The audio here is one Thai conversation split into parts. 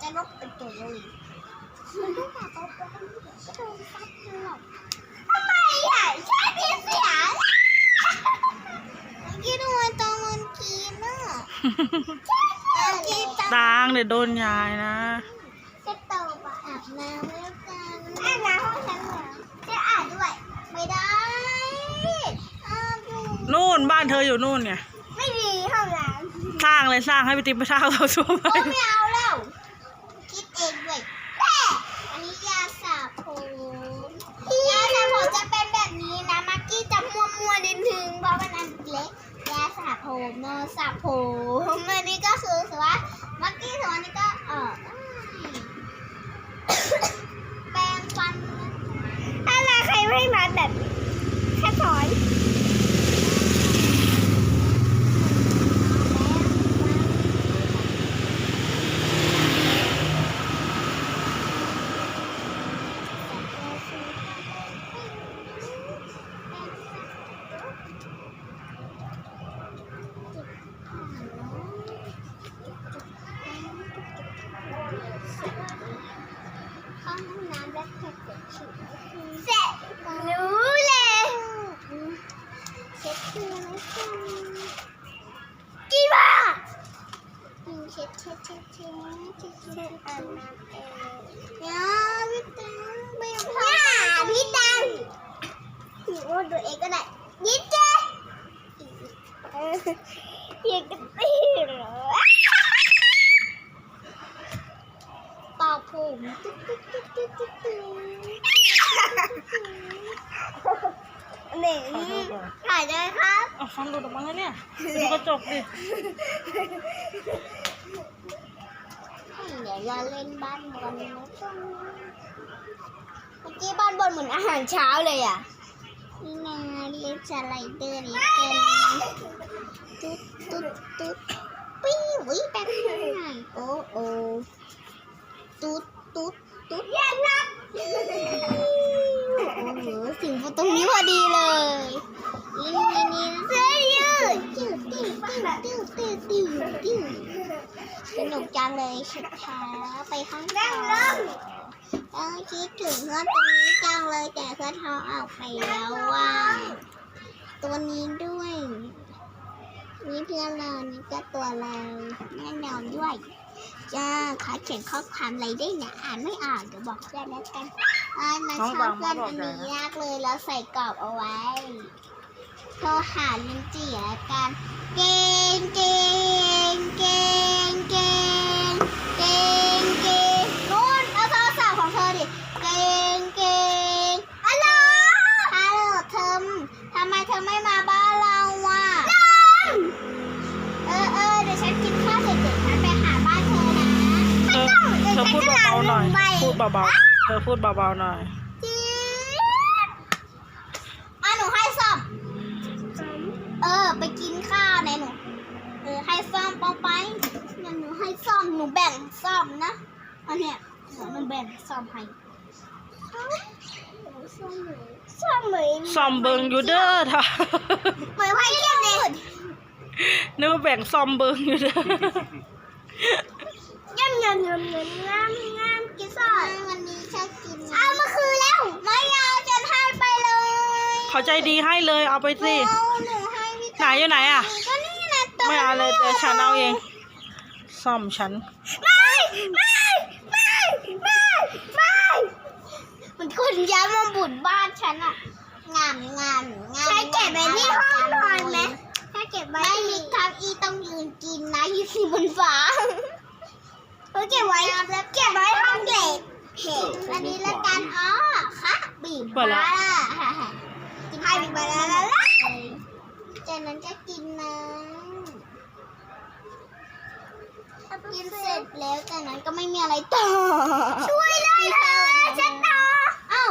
ใจนกเป็นตัวเลยมัก็แบบโตโตก็นซัดเลยหรอทำไมอะแค่นี้เสียกินมันตองมันกินนอะกิตางเดี๋ยวโดนยายนะจะตบอาบน้ำแล้วกันอาบน้ำห้องฉันเหรอจะอาบด้วย ไม่ได้นู่นบ้านเธออยู่นู่นเนี่ย ไม่ดีห้องน้ำสร้างเลยสร้างให้ไปติมไปสร้างเราชั่วไปไม่เอาแล้ว คิดเองด้วยแต่อันนี้ยาสระผมยาสระผมจะเป็นแบบนี้นะมักกี้จะมัวมัวนิดนึงเพราะมันอันเล็กยาสระผมนอนสระผมอันนี้ก็คือสว่ามักกี้ส่วนอันนี้ก็เออ แปรงฟันอะไรใครไม่มาแบบแค่ถอนเข้าห้องน้ำแล้วแค่เสร็จฉีดเสร็จรู้เลยเช็ดตัวแล้ว กี่บาทเช็ดเช็ดเช็ดเช็ดเช็ดเช็ดอันนั้นเองเนี่ยพี่ตังไม่ยอมทำพี่ตังหนูดูเองก็ได้ยิ้มเจ๊เอออยากจะตีเหรอ เป่าผมตุ๊กตุ๊กตุ๊กตุ๊กตุ๊กตุ๊ก นี่ถ่ายได้ครับ เอาฟังดูดออกมาแล้วเนี่ยดูกระจกดิเดี๋ยวเราเล่นบ้านบอลนะจ๊ะเมื่อกี้บ้านบอลเหมือนอาหารเช้าเลยอะนี่นะเล่นสไลเดอร์นี่กันตุ๊ดตุ๊ดตุ๊ดปิ้ววิแป๊บนึงโอ้โอ้ตุ๊ดตุ๊ดตุ๊ดแย่นักโอ้โหถึง ตรงนี้พอดีเลยนี่นี่นี่เสื้อยืดติ้วติ้วติ้วติ้วติ้วติ้วสนุกจังเลยสุดท้ายไปข้างนอกเออคิดถึงเพื่อนตรงนี้จังเลยแต่เพื่อนเขาออกไปแล้วว่า ตัวนี้ด้วยนี่เพื่อนเรานี่ก็ตัวเราแน่นอนด้วยจ้าขอเขียนข้อความอะไรได้เนะอ่านไม่ออกเดี๋ยวบอกเพื่อนแล้วกัน อ่านชอบเพื่อนอันนี้ยากเลยแล้วใส่กรอบเอาไว้โทรหาลินจีแล้วกันเก่งเก่งเก่งเก่งเก่งเก่งนู่นเอาโทรศัพท์ของเธอดิเก่งเก่งฮัลโหลฮัลโหลเธอทำไมเธอไม่มาบ้านเราวะเออเออเดี๋ยวฉันกินข้าวเสร็จเดี๋ยวฉันไปหาบ้านเธอนะเธอเธอพูดเบาๆหน่อยพูดเบาๆ เธอพูดเบาๆหน่อยจี๊ดอะหนูให้ซ่อม เออ ไปกินข้าวไหนหนู เออ ให้ซ่อมปองไปงั้นหนูให้ซ่อม หนูแบ่งซ่อมนะ อันเนี้ยเดี๋ยวหนูแบ่งซ่อมให้ซ่อมหนูซ่อมเหมือนซอมเบิงอยู่เด้อท่าเหมือนไพ่เรียบเลยนึกว่าแบ่งซอมเบิงอยู่เด้อย่ำย่ำย่ำย่ำย่ำย่ำกินซ่อมวันนี้ ชอบกินเอามาคืนแล้วไม่เอาจะให้ไปเลยเขาใจดีให้เลยเอาไปสิเอาหนูให้พี่ไหนอยู่ไหนอะ ก็นี่นะตัวไม่เอาเลยเดี๋ยวฉันเอาเอง ซ่อมฉัน ไม่ไม่ไม่ไม่ไม่มันคนย้ายมาบุญบ้านฉันอะงามงามงามใช้เก็บไว้ที่ห้องนอนไหมถ้าเก็บไว้ไม่มีทับอีต้องยืนกินนะยืนบนฟ้าเออเก็บไว้แล้วเก็บไว้ห้องเด็ก เห็นอันนี้ละกันอ๋อค่ะบีบเปิดแล้วกินให้บีบมาแล้วแล้วจากนั้นก็กินน้ำกินเสร็จแล้วจากนั้นก็ไม่มีอะไรต่อ ช่วยเลยเธอฉันต่อเอ้า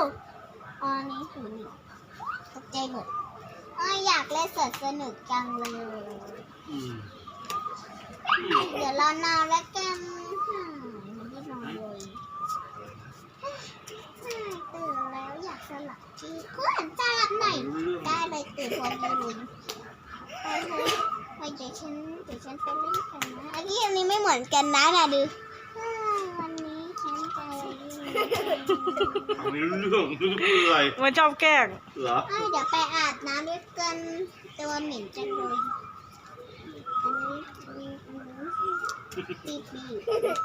อ๋อนี่ถือนี่ตกใจหมดอยากเล่นสนสนุกจังเลยเดี๋ยวเรานอนแล้วกันอืมไม่ได้นอนเลย ตื่นแล้วอยากสลับที่เพื่อนสลับหน่อยได้เลยตื่นพอดีเลยไปเถอะไปเดี๋ยวฉันเดี๋ยวฉันไปเล่นกันนะอันนี้อันนี้ไม่เหมือนกันนะนะดูอ่าวันนี้ฉันจะเล่นไม่รู้เรื่องไม่รู้จะพูดอะไรมันชอบแกล้งเหรอเอ้ยเดี๋ยวไปอาบน้ำด้วยกันตัวเหม็นจังเลยอันนี้อันนี้อันนี้ปีปี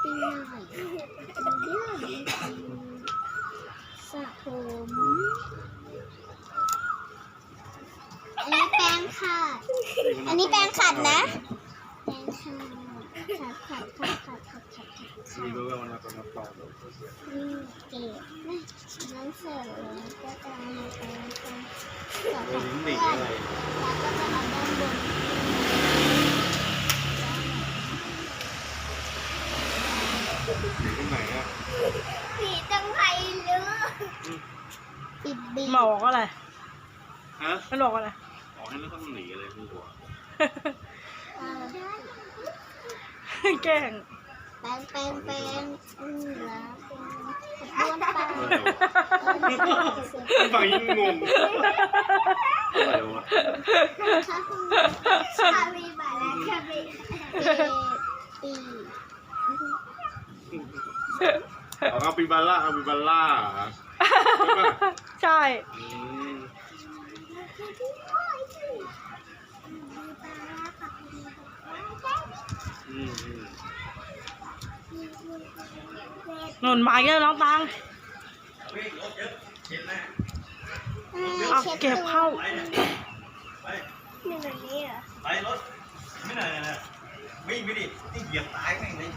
ปีหน่อยเรื่อง สระผมอันนี้แป้งขาด อันนี้แป้งขาดนะ แป้งขาดขาดขาดขาดขาดขาดขัดขัด นี่เก๋นะน้ำเสริมก็จะมาเป็นสระผมเพื่อนแล้วก็จะมาด้านบน ปิดบีหมอบอกอะไรฮะมันบอกอะไร ออกให้ไม่ต้องหนีอะไรคือหัวเออแกล้งแปรงแปรงแปรงอืมแล้วเป็นบ้วนปากฟังยิ่งงงอะไรวะชาบีบาแล้วชาบีปีเอาเอาปิบาร่าเอาปิบาร่าเหรอ ใช่อืมอืมอืมหนุนไม้แล้วน้องตังเอาเก็บเข้าหนึ่งแบบนี้เหรอ ไปรถ ไม่ไหนนะวิ่งไปดินี่เหยียบตายแม่งเลย